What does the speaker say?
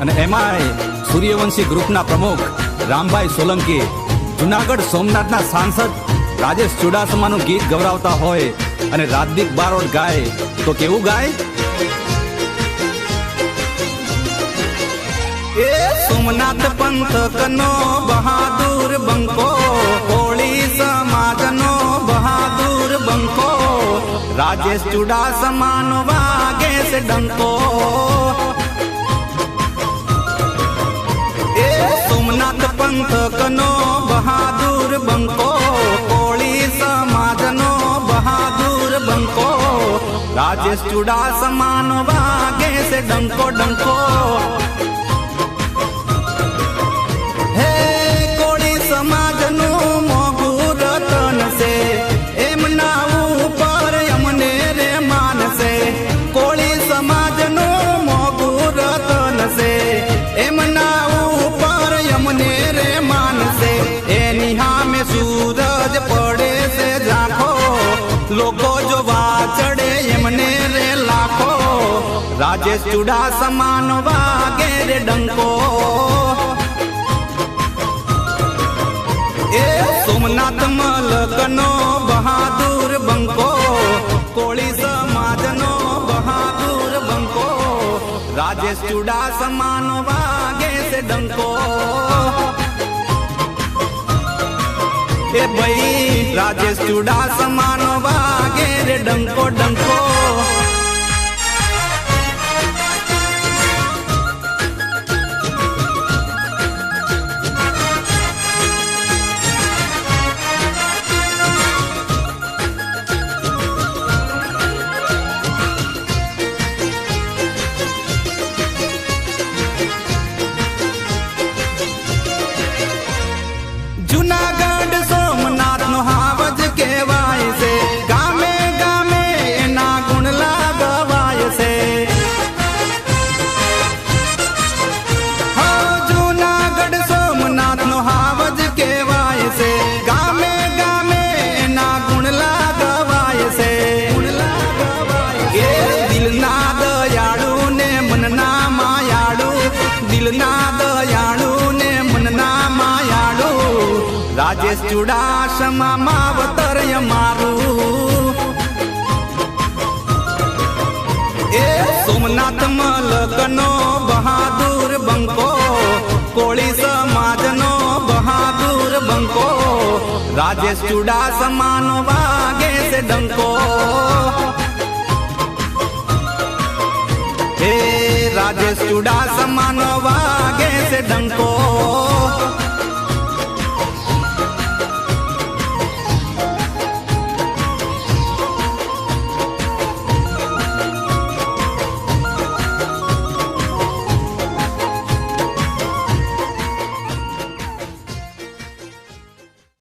અને એમાંય સૂર્યવંશી ગ્રુપના પ્રમુખ રામભાઈ સોલંકી જુનાગઢ સોમનાથના સાંસદ રાજેશ ચુડાસમાનું ગીત ગવરાવતા હોય અને રાજદીપ બારોટ ગાય, તો કેવું ગાય? એ સોમનાથ પંથકનો બહાદુર બંકો હોળી સમાજનો બહાદુર બંકો, રાજેશ ચુડાસમાનો વાગે ડંકો. પંથકનો બહાદુર બંકો, કોળી સમાજનો બહાદુર બંકો. રાજેશ ચુડાસમાનો વાગે છે ડંકો ડંકો. હે સમાજનું એમના ઉપર અમને રે માનશે. કોળી સમાજનું રાજેશ ચુડાસમાન વાગે રે ડંકો. એ સોમનાથ મલકનો બહાદુર બંકો. કોળી સમાજનો બહાદુર બંકો. રાજેશ ચુડાસમાનો વાગે છે ડંકો. એ ભાઈ રાજેશ ચુડાસમાનો વાગે રે ડંકો ડંકો. રાજેશ ચુડાસમા માવતર મારું. એ સોમનાથ મલકનો બહાદુર બંકો, કોળી સમાજનો બહાદુર બંકો, રાજેશ ચુડાસમાનો વાગે છે ડંકો. હે રાજેશ ચુડાસમાનો વાગે છે ડંકો.